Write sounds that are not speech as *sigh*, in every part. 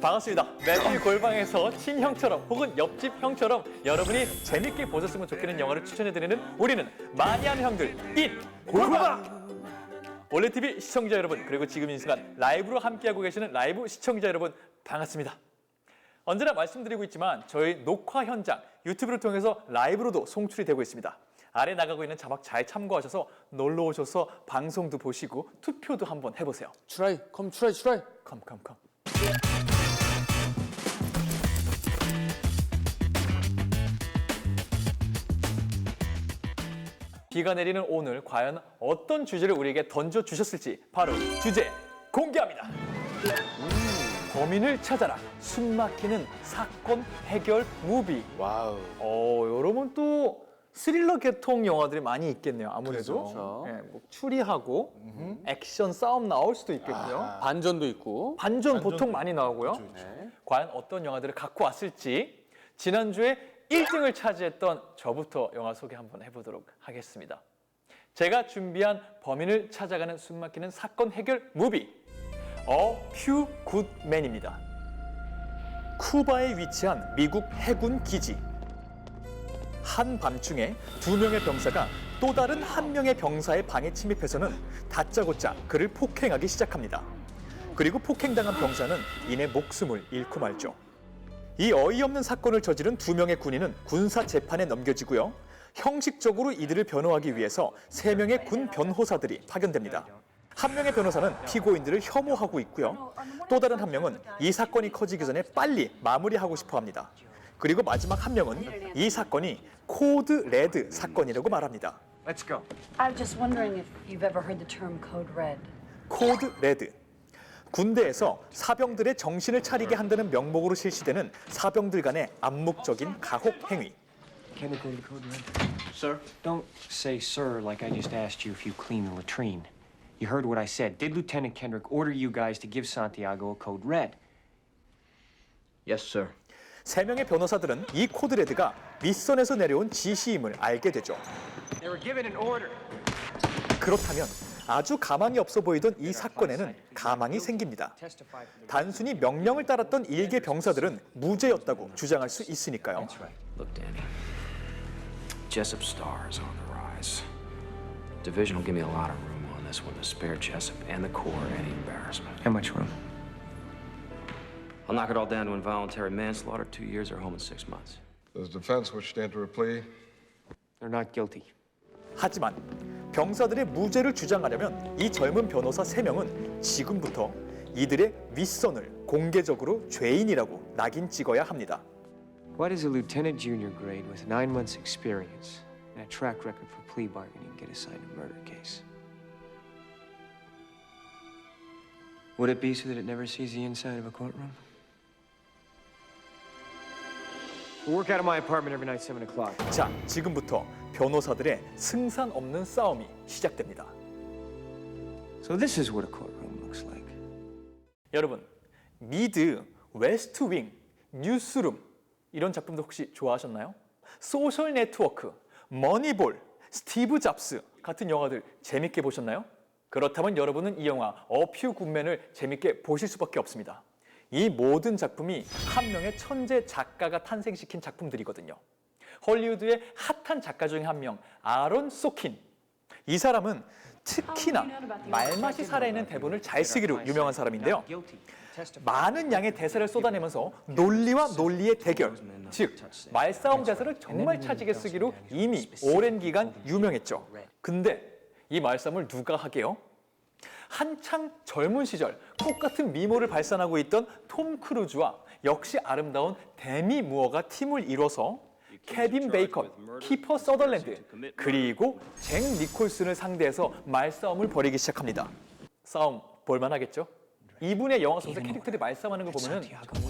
반갑습니다. 매일 골방에서 친형처럼 혹은 옆집 형처럼 여러분이 재밌게 보셨으면 좋겠는 영화를 추천해드리는 우리는 많이 하는 형들 인 골방. 올레 TV 시청자 여러분 그리고 지금 이 순간 라이브로 함께하고 계시는 라이브 시청자 여러분 반갑습니다. 언제나 말씀드리고 있지만 저희 녹화 현장 유튜브를 통해서 라이브로도 송출이 되고 있습니다. 아래 나가고 있는 자막 잘 참고하셔서 놀러 오셔서 방송도 보시고 투표도 한번 해보세요. 트라이 컴 트라이 트라이 컴 컴 컴. 비가 내리는 오늘 과연 어떤 주제를 우리에게 던져 주셨을지 바로 주제 공개합니다. 범인을 찾아라. 숨막히는 사건 해결 무비. 와우 어, 여러분 또 스릴러 계통 영화들이 많이 있겠네요. 아무래도 그렇죠. 예, 뭐 추리하고 액션 싸움 나올 수도 있겠고요. 아, 반전도 있고 반전 보통 많이 나오고요. 네. 과연 어떤 영화들을 갖고 왔을지 지난주에 1등을 차지했던 저부터 영화 소개 한번 해보도록 하겠습니다. 제가 준비한 범인을 찾아가는 숨막히는 사건 해결 무비 어퓨 굿맨입니다. 쿠바에 위치한 미국 해군 기지. 한 밤중에 두 명의 병사가 또 다른 한 명의 병사의 방에 침입해서는 다짜고짜 그를 폭행하기 시작합니다. 그리고 폭행당한 병사는 이내 목숨을 잃고 말죠. 이 어이없는 사건을 저지른 두 명의 군인은 군사 재판에 넘겨지고요. 형식적으로 이들을 변호하기 위해서 세 명의 군 변호사들이 파견됩니다. 한 명의 변호사는 피고인들을 혐오하고 있고요. 또 다른 한 명은 이 사건이 커지기 전에 빨리 마무리하고 싶어 합니다. 그리고 마지막 한 명은 이 사건이 코드 레드 사건이라고 말합니다. Let's go. I was just wondering if you've ever heard the term code red. 코드 레드. 군대에서 사병들의 정신을 차리게 한다는 명목으로 실시되는 사병들 간의 암묵적인 가혹 행위. Chemical code red. Sir? Don't say sir like I just asked you if you clean the latrine. You heard what I said. Did Lieutenant Kendrick order you guys to give Santiago a code red? Yes, sir. 세 명의 변호사들은 이 코드 레드가 윗선에서 내려온 지시임을 알게 되죠. They were given an order. 그렇다면 아주 가망이 없어 보이던 이 사건에는 가망이 생깁니다. 단순히 명령을 따랐던 일개 병사들은 무죄였다고 주장할 수 있으니까요. Look, Danny. Jessup Star is on the rise. Division will give me a lot of room on this one to spare Jessup and the Corps any embarrassment. How much room? I'll knock it all down to involuntary manslaughter, two years or home in six months. Does defense wish to enter a plea? They're not guilty. 하지만 병사들의 무죄를 주장하려면 이 젊은 변호사 세명은 지금부터 이들의 윗선을 공개적으로 죄인이라고 낙인 찍어야 합니다. Why does a lieutenant junior grade with nine months' experience and a track record for plea bargaining get assigned a murder case? Would it be so that it never sees the inside of a courtroom? We work out of my apartment every night, 7 o'clock. 자, 지금부터 변호사들의 승산 없는 싸움이 시작됩니다. So this is what a courtroom looks like. 여러분, 미드, 웨스트 윙, 뉴스룸 이런 작품도 혹시 좋아하셨나요? 소셜 네트워크, 머니볼, 스티브 잡스 같은 영화들 재밌게 보셨나요? 그렇다면 여러분은 이 영화 어퓨 굿맨을 재밌게 보실 수밖에 없습니다. 이 모든 작품이 한 명의 천재 작가가 탄생시킨 작품들이거든요. 헐리우드의 핫한 작가 중에 한 명, 아론 소킨. 이 사람은 특히나 말맛이 살아있는 대본을 잘 쓰기로 유명한 사람인데요. 많은 양의 대사를 쏟아내면서 논리와 논리의 대결, 즉 말싸움 대사를 정말 차지게 쓰기로 이미 오랜 기간 유명했죠. 근데 이 말싸움을 누가 하게요? 한창 젊은 시절 똑같은 미모를 발산하고 있던 톰 크루즈와 역시 아름다운 데미 무어가 팀을 이뤄서 케빈 베이컨, 키퍼 서덜랜드, 그리고 잭 니콜슨을 상대해서 말싸움을 벌이기 시작합니다. 싸움 볼만하겠죠? 이분의 영화 속에서 캐릭터들이 말싸움하는 걸 보면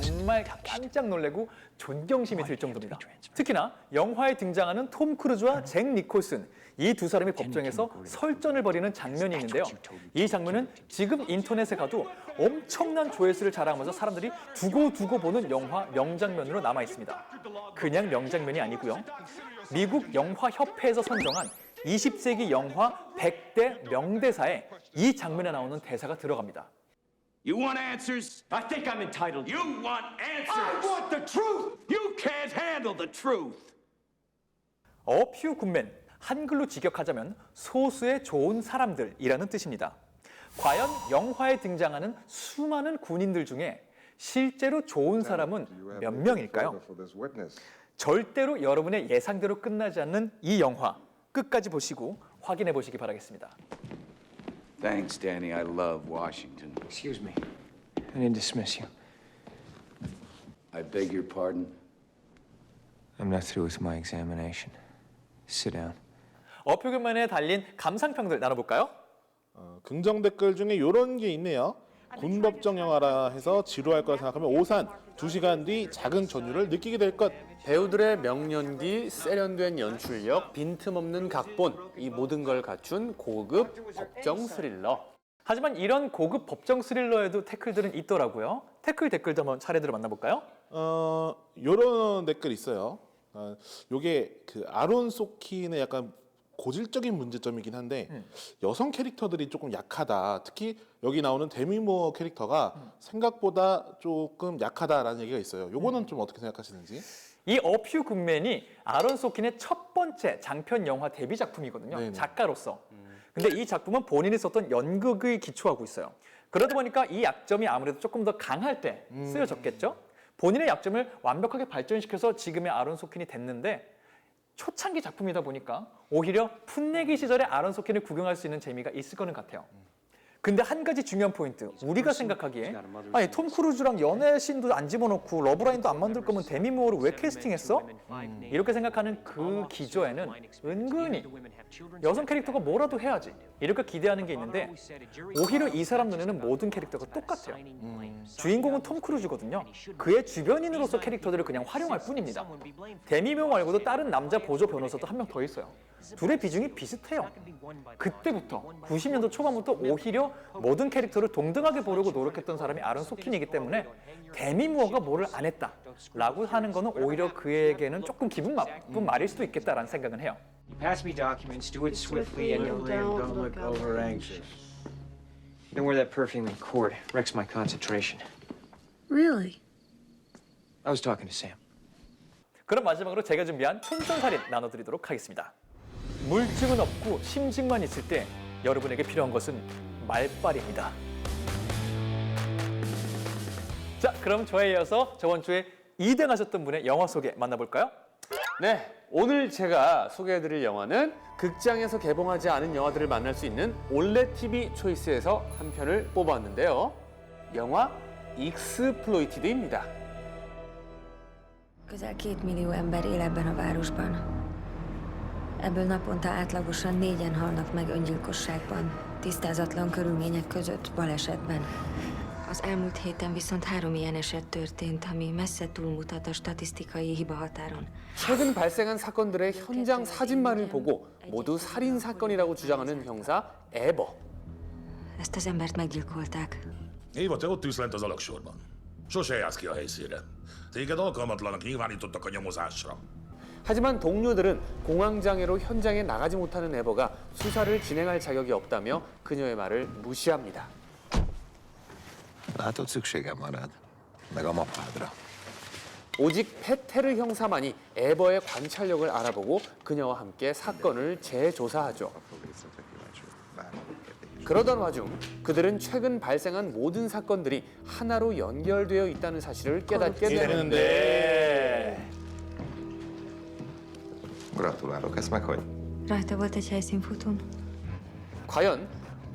정말 깜짝 놀래고 존경심이 들 정도입니다. 특히나 영화에 등장하는 톰 크루즈와 잭 니콜슨 이 두 사람이 법정에서 설전을 벌이는 장면이 있는데요. 이 장면은 지금 인터넷에 가도 엄청난 조회수를 자랑하면서 사람들이 두고두고 보는 영화 명장면으로 남아 있습니다. 그냥 명장면이 아니고요. 미국 영화 협회에서 선정한 20세기 영화 100대 명대사에 이 장면에 나오는 대사가 들어갑니다. You want answers? I think I'm entitled. You want answers? I want the truth! You can't handle the truth. 어퓨 굿맨 한글로 직역하자면 소수의 좋은 사람들이라는 뜻입니다. 과연 영화에 등장하는 수많은 군인들 중에 실제로 좋은 사람은 Do you have 몇 명일까요? 절대로 여러분의 예상대로 끝나지 않는 이 영화 끝까지 보시고 확인해 보시기 바라겠습니다. Thanks, Danny. I love Washington. Excuse me. I didn't dismiss you. I beg your pardon. I'm not through with my examination. Sit down. 굿맨에 달린 감상평들 나눠볼까요? 어, 긍정 댓글 중에 이런 게 있네요. 군법정 영화라 해서 지루할 거라 생각하면 오산 2시간 뒤 작은 전율을 느끼게 될 것. 배우들의 명연기, 세련된 연출력, 빈틈없는 각본, 이 모든 걸 갖춘 고급 법정 스릴러. 하지만 이런 고급 법정 스릴러에도 태클들은 있더라고요. 태클 댓글도 한번 차례대로 만나볼까요? 어, 요런 댓글 있어요. 어, 요게 그 아론 소킨의 약간 고질적인 문제점이긴 한데 여성 캐릭터들이 조금 약하다. 특히 여기 나오는 데미 무어 캐릭터가 생각보다 조금 약하다라는 얘기가 있어요. 요거는 좀 어떻게 생각하시는지? 이 어퓨 굿맨이 아론 소킨의 첫 번째 장편 영화 데뷔 작품이거든요. 네네. 작가로서. 근데 이 작품은 본인이 썼던 연극을 기초하고 있어요. 그러다 보니까 이 약점이 아무래도 조금 더 강할 때 쓰여졌겠죠. 본인의 약점을 완벽하게 발전시켜서 지금의 아론 소킨이 됐는데 초창기 작품이다 보니까 오히려 풋내기 시절의 아론 소킨을 구경할 수 있는 재미가 있을 거는 같아요. 근데 한 가지 중요한 포인트, 우리가 생각하기에 아니 톰 크루즈랑 연애 씬도 안 집어넣고 러브라인도 안 만들 거면 데미 무어를 왜 캐스팅했어? 이렇게 생각하는 그 기저에는 은근히 여성 캐릭터가 뭐라도 해야지. 이렇게 기대하는 게 있는데 오히려 이 사람 눈에는 모든 캐릭터가 똑같아요. 주인공은 톰 크루즈거든요. 그의 주변인으로서 캐릭터들을 그냥 활용할 뿐입니다. 데미묘 말고도 다른 남자 보조 변호사도 한 명 더 있어요. 둘의 비중이 비슷해요. 그때부터 90년도 초반부터 오히려 모든 캐릭터를 동등하게 보려고 노력했던 사람이 아론 소킨이기 때문에 데미 무어가 뭐를 안 했다라고 하는 거는 오히려 그에게는 조금 기분 나쁜 말일 수도 있겠다라는 생각은 해요. You pass me documents, do it swiftly, and don't look over anxious. don't wear that perfume in court. Wrecks my concentration. Really? I was talking to Sam. 그럼 마지막으로 제가 준비한 촌철살인 나눠드리도록 하겠습니다. 물증은 없고 심증만 있을 때 여러분에게 필요한 것은 말빨입니다. 자, 그럼 저에 이어서 저번 주에 2등 하셨던 분의 영화 소개 만나볼까요? 네, 오늘 제가 소개해드릴 영화는 극장에서 개봉하지 않은 영화들을 만날 수 있는 올레 TV 초이스에서 한 편을 뽑아왔는데요. 영화 익스플로이티드입니다. Közel két millió ember él ebben a városban. Ebből naponta átlagosan négyen halnak meg öngyilkosságban, tisztázatlan körülmények között, balesetben. Az elmúlt héten viszont három ilyen eset történt, ami messze túlmutat a statisztikai hiba határon. 최근 발생한 사건들의 현장 사진만을 보고 모두 살인 사건이라고 주장하는 형사 에버. Ezt az embert meggyilkolták. Éva, te ott ülsz lent az alaksorban. Sose jársz ki a helyszínre. Téged alkalmatlanak nyilvánítottak a nyomozásra. 하지만 동료들은 공황장애로 현장에 나가지 못하는 에버가 수사를 진행할 자격이 없다며 그녀의 말을 무시합니다. Szükségem van rád. Meg a mapádra. 오직 페테르 형사만이 에버의 관찰력을 알아보고 그녀와 함께 사건을 재조사하죠. 그러던 와중 그들은 최근 발생한 모든 사건들이 하나로 연결되어 있다는 사실을 깨닫게 되는데 Gratulálok, ezt meg hogy? Rajta volt egy helyszínfotón. 과연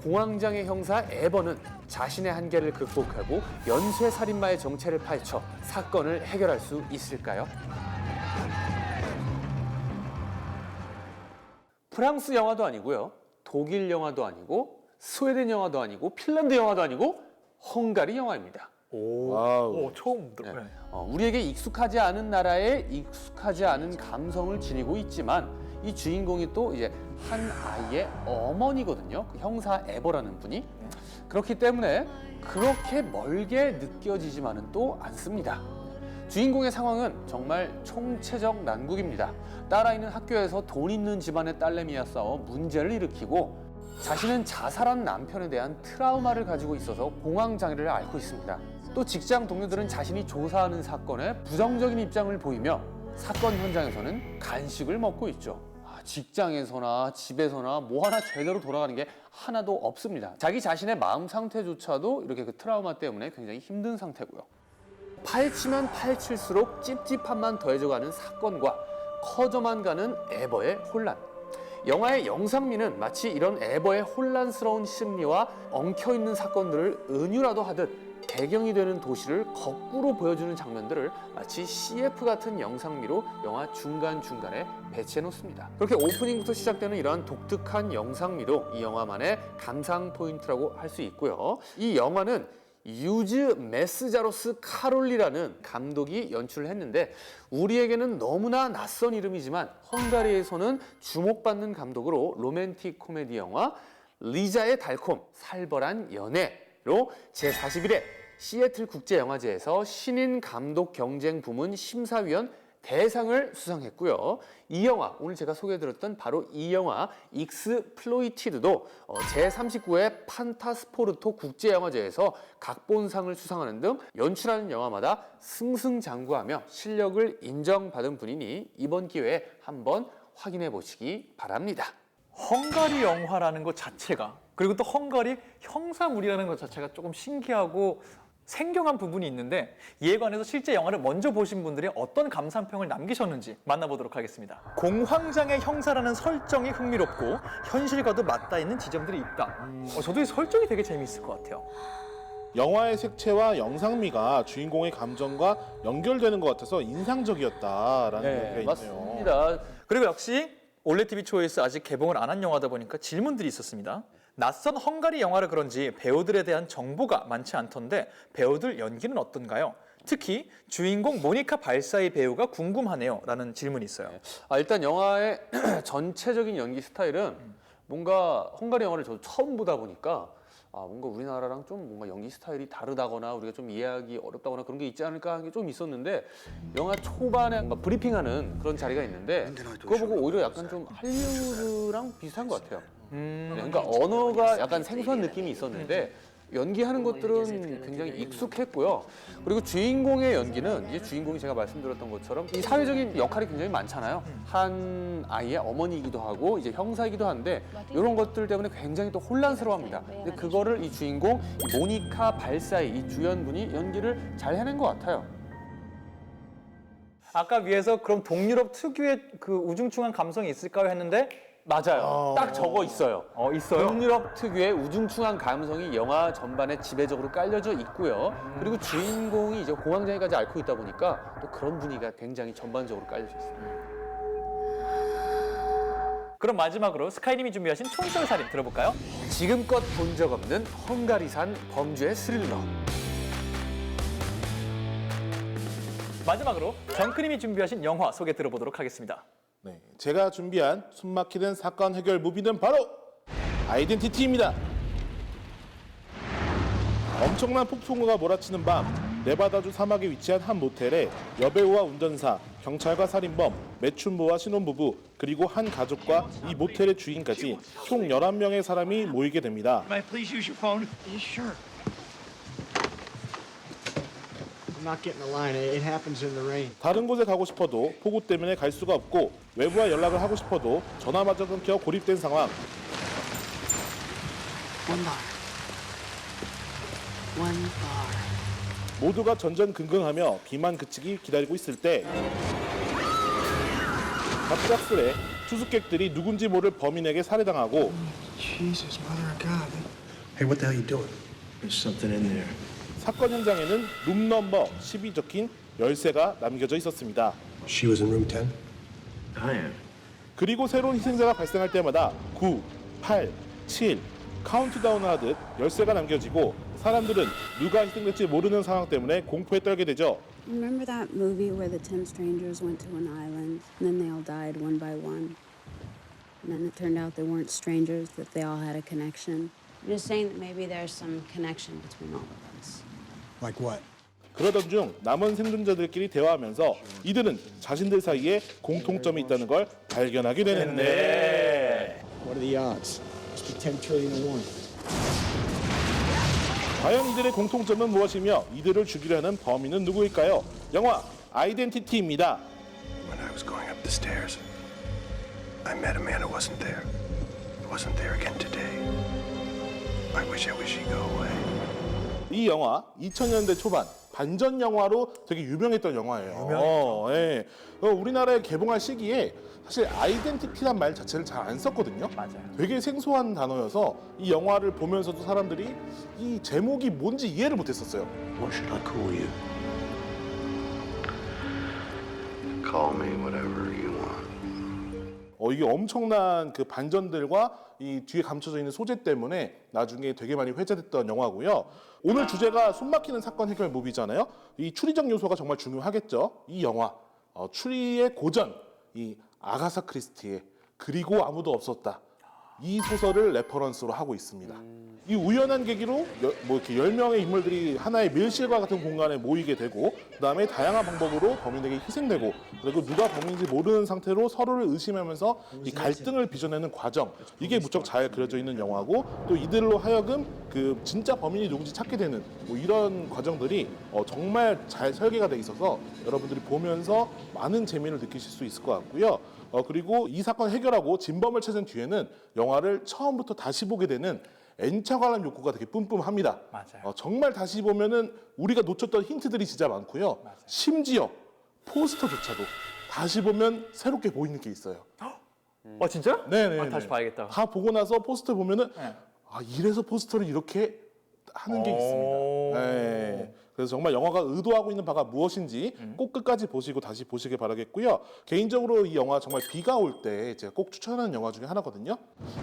공황장애 형사 에버는 자신의 한계를 극복하고 연쇄 살인마의 정체를 파헤쳐 사건을 해결할 수 있을까요? 프랑스 영화도 아니고요. 독일 영화도 아니고 스웨덴 영화도 아니고 핀란드 영화도 아니고 헝가리 영화입니다. 와우. 오, 처음 들어. 네. 네. 어, 우리에게 익숙하지 않은 나라에 익숙하지 않은 감성을 지니고 있지만 이 주인공이 또 이제 한 아이의 어머니거든요. 그 형사 에버라는 분이 그렇기 때문에 그렇게 멀게 느껴지지만은 또 않습니다. 주인공의 상황은 정말 총체적 난국입니다. 딸아 이는 학교에서 돈 있는 집안의 딸내미와 싸워 문제를 일으키고 자신은 자살한 남편에 대한 트라우마를 가지고 있어서 공황 장애를 앓고 있습니다. 또 직장 동료들은 자신이 조사하는 사건에 부정적인 입장을 보이며 사건 현장에서는 간식을 먹고 있죠. 아, 직장에서나 집에서나 뭐 하나 제대로 돌아가는 게 하나도 없습니다. 자기 자신의 마음 상태조차도 이렇게 그 트라우마 때문에 굉장히 힘든 상태고요. 파헤치면 파헤칠수록 찝찝함만 더해져가는 사건과 커져만 가는 에버의 혼란. 영화의 영상미는 마치 이런 에버의 혼란스러운 심리와 엉켜있는 사건들을 은유라도 하듯 배경이 되는 도시를 거꾸로 보여주는 장면들을 마치 CF 같은 영상미로 영화 중간중간에 배치해 놓습니다. 그렇게 오프닝부터 시작되는 이러한 독특한 영상미도 이 영화만의 감상 포인트라고 할 수 있고요. 이 영화는 유즈 메스자로스 카롤리라는 감독이 연출을 했는데 우리에게는 너무나 낯선 이름이지만 헝가리에서는 주목받는 감독으로 로맨틱 코미디 영화 리자의 달콤 살벌한 연애 로 제41회 시애틀 국제영화제에서 신인 감독 경쟁 부문 심사위원 대상을 수상했고요. 이 영화 오늘 제가 소개해드렸던 바로 이 영화 익스플로이티드도 어, 제39회 판타스포르토 국제영화제에서 각본상을 수상하는 등 연출하는 영화마다 승승장구하며 실력을 인정받은 분이니 이번 기회에 한번 확인해 보시기 바랍니다. 헝가리 영화라는 것 자체가 그리고 또 헝가리 형사물이라는 것 자체가 조금 신기하고 생경한 부분이 있는데 이에 관해서 실제 영화를 먼저 보신 분들이 어떤 감상평을 남기셨는지 만나보도록 하겠습니다. 공황장애 형사라는 설정이 흥미롭고 현실과도 맞닿아 있는 지점들이 있다. 어, 저도 이 설정이 되게 재미있을 것 같아요. 영화의 색채와 영상미가 주인공의 감정과 연결되는 것 같아서 인상적이었다라는 얘기가 있네요. 네, 맞습니다. 그리고 역시 올레 TV 초이스 아직 개봉을 안 한 영화다 보니까 질문들이 있었습니다. 낯선 헝가리 영화라 그런지 배우들에 대한 정보가 많지 않던데 배우들 연기는 어떤가요? 특히 주인공 모니카 발사이 배우가 궁금하네요. 라는 질문이 있어요. 아, 일단 영화의 *clears throat* 전체적인 연기 스타일은 뭔가 헝가리 영화를 저도 처음 보다 보니까 아, 뭔가 우리나라랑 좀 뭔가 연기 스타일이 다르다거나 우리가 좀 이해하기 어렵다거나 그런 게 있지 않을까 하는 게 좀 있었는데 영화 초반에 뭔가 브리핑하는 그런 자리가 있는데 그거 보고 오히려 약간 좀 할리우드랑 비슷한 것 같아요. 네, 그러니까 언어가 약간 생소한 느낌이 있었는데 연기하는 것들은 굉장히 익숙했고요. 그리고 주인공의 연기는 이제 주인공이 제가 말씀드렸던 것처럼 이 사회적인 역할이 굉장히 많잖아요. 한 아이의 어머니이기도 하고 이제 형사이기도 한데 이런 것들 때문에 굉장히 또 혼란스러워합니다. 근데 그거를 이 주인공 이 모니카 발사이 이 주연분이 연기를 잘 해낸 것 같아요. 아까 위에서 그럼 동유럽 특유의 그 우중충한 감성이 있을까요? 했는데 맞아요. 딱 적어 있어요. 어, 있어요. 동유럽 특유의 우중충한 감성이 영화 전반에 지배적으로 깔려져 있고요. 그리고 주인공이 이제 공황장애까지 앓고 있다 보니까 또 그런 분위기가 굉장히 전반적으로 깔려져 있습니다. 그럼 마지막으로 스카이님이 준비하신 촌철살인 들어볼까요? 지금껏 본 적 없는 헝가리산 범죄 스릴러. 마지막으로 정크님이 준비하신 영화 소개 들어보도록 하겠습니다. 네, 제가 준비한 숨막히는 사건 해결 무비는 바로 아이덴티티입니다. 엄청난 폭풍우가 몰아치는 밤 네바다주 사막에 위치한 한 모텔에 여배우와 운전사, 경찰과 살인범, 매춘부와 신혼부부, 그리고 한 가족과 이 모텔의 주인까지 총 11명의 사람이 모이게 됩니다. May I please use your phone? Yeah, sure. I'm not getting a line. It happens in the rain. 다른 곳에 가고 싶어도 폭우 때문에 갈 수가 없고 외부와 연락을 하고 싶어도 전화마저 끊겨 고립된 상황. One bar. One bar. 모두가 전전긍긍하며 비만 그치기 기다리고 있을 때 갑작스레 투숙객들이 누군지 모를 범인에게 살해당하고 Jesus, mother of God. Hey, what the hell you doing? There's something in there. 사건 현장에는 룸 넘버 10이 적힌 열쇠가 남겨져 있었습니다. She was in room 10? I am. 그리고 새로운 희생자가 발생할 때마다 9, 8, 7 카운트다운을 하듯 열쇠가 남겨지고 사람들은 누가 희생될지 모르는 상황 때문에 공포에 떨게 되죠. Remember that movie where the 10 strangers went to an island and then they all died one by one? And then it turned out they weren't strangers, that they all had a connection. I'm just saying that maybe there's some connection between all of us. Like what? 그러던 중 남은 생존자들끼리 대화하면서 이들은 자신들 사이에 공통점이 있다는 걸 발견하게 되는데 What are the odds? Must be 10 trillion to one. 과연 이들의 공통점은 무엇이며 이들을 죽이려는 범인은 누구일까요? 영화 아이덴티티입니다. When I was going up the stairs, I met a man who wasn't there. He wasn't there again today. I wish I wish he'd go away. 이 영화 2000년대 초반 반전 영화로 되게 유명했던 영화예요. 어, 예. 어, 우리나라에 개봉할 시기에 사실 아이덴티티란 말 자체를 잘 안 썼거든요. 맞아요. 되게 생소한 단어여서 이 영화를 보면서도 사람들이 이 제목이 뭔지 이해를 못했었어요. What should I call you? Call me whatever you. 어, 이게 엄청난 그 반전들과 이 뒤에 감춰져 있는 소재 때문에 나중에 되게 많이 회자됐던 영화고요. 오늘 주제가 숨막히는 사건 해결 무비잖아요. 이 추리적 요소가 정말 중요하겠죠. 이 영화 어, 추리의 고전 이 아가사 크리스티의 그리고 아무도 없었다. 이 소설을 레퍼런스로 하고 있습니다. 이 우연한 계기로 여- 뭐 이렇게 열 명의 인물들이 하나의 밀실과 같은 공간에 모이게 되고 그다음에 다양한 방법으로 범인에게 희생되고 그리고 누가 범인인지 모르는 상태로 서로를 의심하면서 이 갈등을 빚어내는 과정 이게 무척 잘 그려져 있는 영화고 또 이들로 하여금 그 진짜 범인이 누군지 찾게 되는 뭐 이런 과정들이 어, 정말 잘 설계가 돼 있어서 여러분들이 보면서 많은 재미를 느끼실 수 있을 것 같고요. 어, 그리고 이 사건 해결하고 진범을 찾은 뒤에는 영화를 처음부터 다시 보게 되는 N차 관람 욕구가 되게 뿜뿜합니다. 맞아요. 어, 정말 다시 보면은 우리가 놓쳤던 힌트들이 진짜 많고요. 심지어 포스터조차도 다시 보면 새롭게 보이는 게 있어요. 어 진짜? 네네. 아, 다시 봐야겠다. 다 보고 나서 포스터 보면은 네. 아 이래서 포스터를 이렇게 하는 게 오. 있습니다. 네. 그래서 정말 영화가 의도하고 있는 바가 무엇인지 음. 꼭 끝까지 보시고 다시 보시길 바라겠고요. 개인적으로 이 영화 정말 비가 올 때 제가 꼭 추천하는 영화 중에 하나거든요.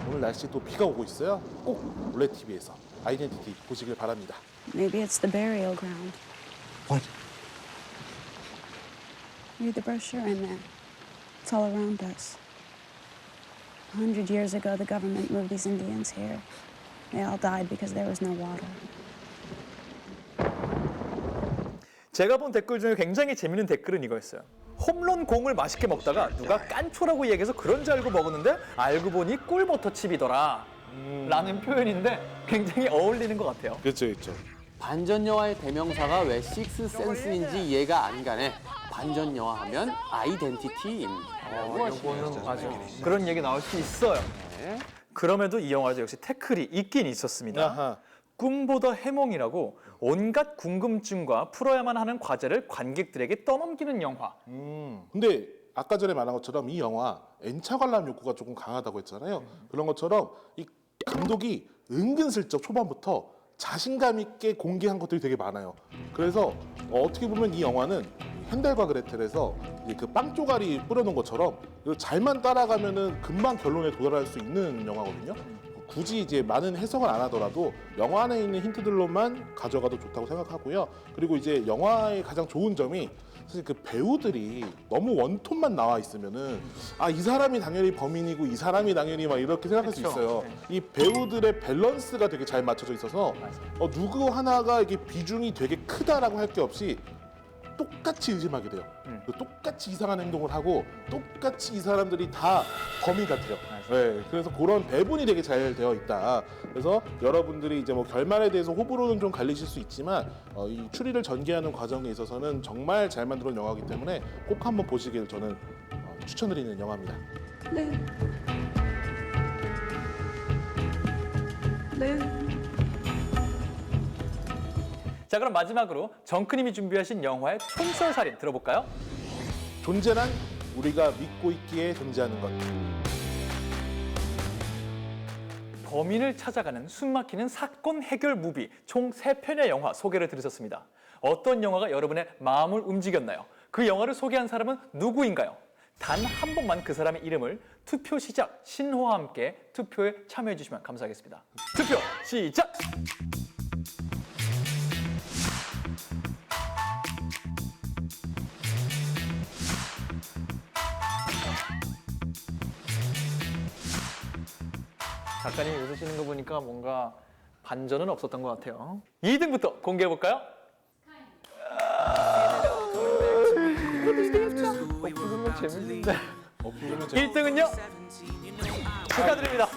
오늘 날씨 또 비가 오고 있어요. 꼭 올레 TV에서 아이덴티티 보시길 바랍니다. Maybe it's the burial ground. What? Read the brochure in there. It's all around us. A hundred years ago, the government moved these Indians here. They all died because there was no water. 제가 본 댓글 중에 굉장히 재밌는 댓글은 이거였어요. 홈런 공을 맛있게 먹다가 누가 깐초라고 얘기해서 그런 줄 알고 먹었는데 알고 보니 꿀버터 칩이더라. 라는 표현인데 굉장히 어울리는 것 같아요. 그렇죠, 그렇죠. 반전 영화의 대명사가 왜 식스 센스인지 이해가 안 가네. 반전 영화 하면 아이덴티티입니다. 어, 이거는 맞아. 그런 얘기 나올 수 있어요. 네. 그럼에도 이 영화도 역시 태클이 있긴 있었습니다. 아하. 꿈보다 해몽이라고 온갖 궁금증과 풀어야만 하는 과제를 관객들에게 떠넘기는 영화. 음. 근데 아까 전에 말한 것처럼 이 영화 N차 관람 욕구가 조금 강하다고 했잖아요. 그런 것처럼 이 감독이 은근슬쩍 초반부터 자신감 있게 공개한 것들이 되게 많아요. 그래서 어, 어떻게 보면 이 영화는 핸델과 그레텔에서 이그 빵 쪼가리 뿌려놓은 것처럼 잘만 따라가면은 금방 결론에 도달할 수 있는 영화거든요. 굳이 이제 많은 해석을 안 하더라도 영화 안에 있는 힌트들로만 가져가도 좋다고 생각하고요. 그리고 이제 영화의 가장 좋은 점이 사실 그 배우들이 너무 원톤만 나와 있으면은 아 이 사람이 당연히 범인이고 이 사람이 당연히 막 이렇게 생각할 수. 있어요. 이 배우들의 밸런스가 되게 잘 맞춰져 있어서 어, 누구 하나가 이게 비중이 되게 크다라고 할 게 없이 똑같이 의심하게 돼요. 그 똑같이 이상한 행동을 하고 똑같이 이 사람들이 다 범인 같아요. 네, 그래서 그런 배분이 되게 잘 되어 있다. 그래서 여러분들이 이제 뭐 결말에 대해서 호불호는 좀 갈리실 수 있지만 어, 이 추리를 전개하는 과정에 있어서는 정말 잘 만들어진 영화이기 때문에 꼭 한번 보시길 저는 어, 추천드리는 영화입니다. 자 그럼 마지막으로 정크님이 준비하신 영화의 촌철살인 들어볼까요? 존재란 우리가 믿고 있기에 존재하는 것. 범인을 찾아가는 숨막히는 사건 해결 무비 총 세편의 영화 소개를 들으셨습니다. 어떤 영화가 여러분의 마음을 움직였나요? 그 영화를 소개한 사람은 누구인가요? 단 한 번만 그 사람의 이름을 투표 시작 신호와 함께 투표에 참여해 주시면 감사하겠습니다. 투표 시작! 작가님이 웃으시는 거 보니까 뭔가 반전은 없었던 것 같아요. 2등부터 공개해 볼까요? 없으면 재밌는데. 1등은요? 축하드립니다.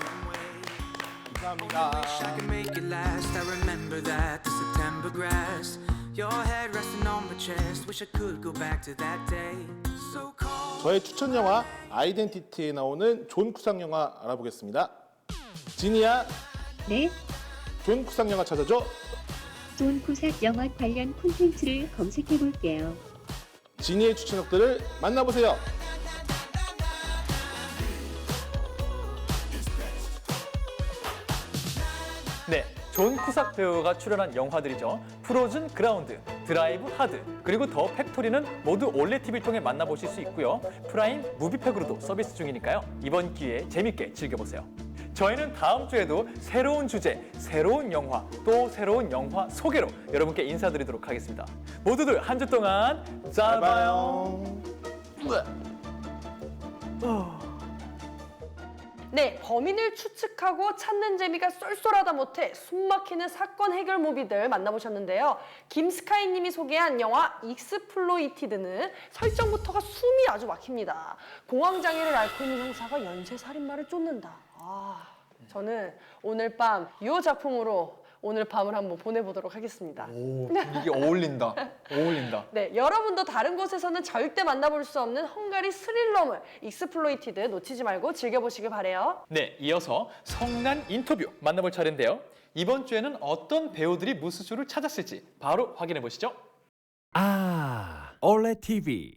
감사합니다. Your head resting on my chest. Wish I could go back to that day. So cold. 저의 추천 영화 아이덴티티에 나오는 존 쿠상 영화 알아보겠습니다. 지니야, 네, 존 쿠상 영화 찾아줘. 존 쿠삭 영화 관련 콘텐츠를 검색해 볼게요. 지니의 추천작들을 만나보세요. 네, 존 쿠삭 배우가 출연한 영화들이죠. 프로즌 그라운드, 드라이브 하드, 그리고 더 팩토리는 모두 올레 TV를 통해 만나보실 수 있고요. 프라임 무비팩으로도 서비스 중이니까요. 이번 기회에 재밌게 즐겨보세요. 저희는 다음 주에도 새로운 주제, 새로운 영화, 또 새로운 영화 소개로 여러분께 인사드리도록 하겠습니다. 모두들 한 주 동안 잘 봐요. 네, 범인을 추측하고 찾는 재미가 쏠쏠하다 못해 숨막히는 사건 해결 무비들 만나보셨는데요. 김스카이 님이 소개한 영화 익스플로이티드는 설정부터가 숨이 아주 막힙니다. 공황장애를 앓고 있는 형사가 연쇄살인마를 쫓는다. 아, 저는 오늘 밤 이 작품으로 오늘 밤을 한번 보내보도록 하겠습니다. 오, 분위기 어울린다. 어울린다. 네, 여러분도 다른 곳에서는 절대 만나볼 수 없는 헝가리 스릴러물 익스플로이티드 놓치지 말고 즐겨보시길 바래요. 네, 이어서 성난 인터뷰 만나볼 차례인데요. 이번 주에는 어떤 배우들이 무스쇼를 찾았을지 바로 확인해 보시죠. 아, 올레 TV.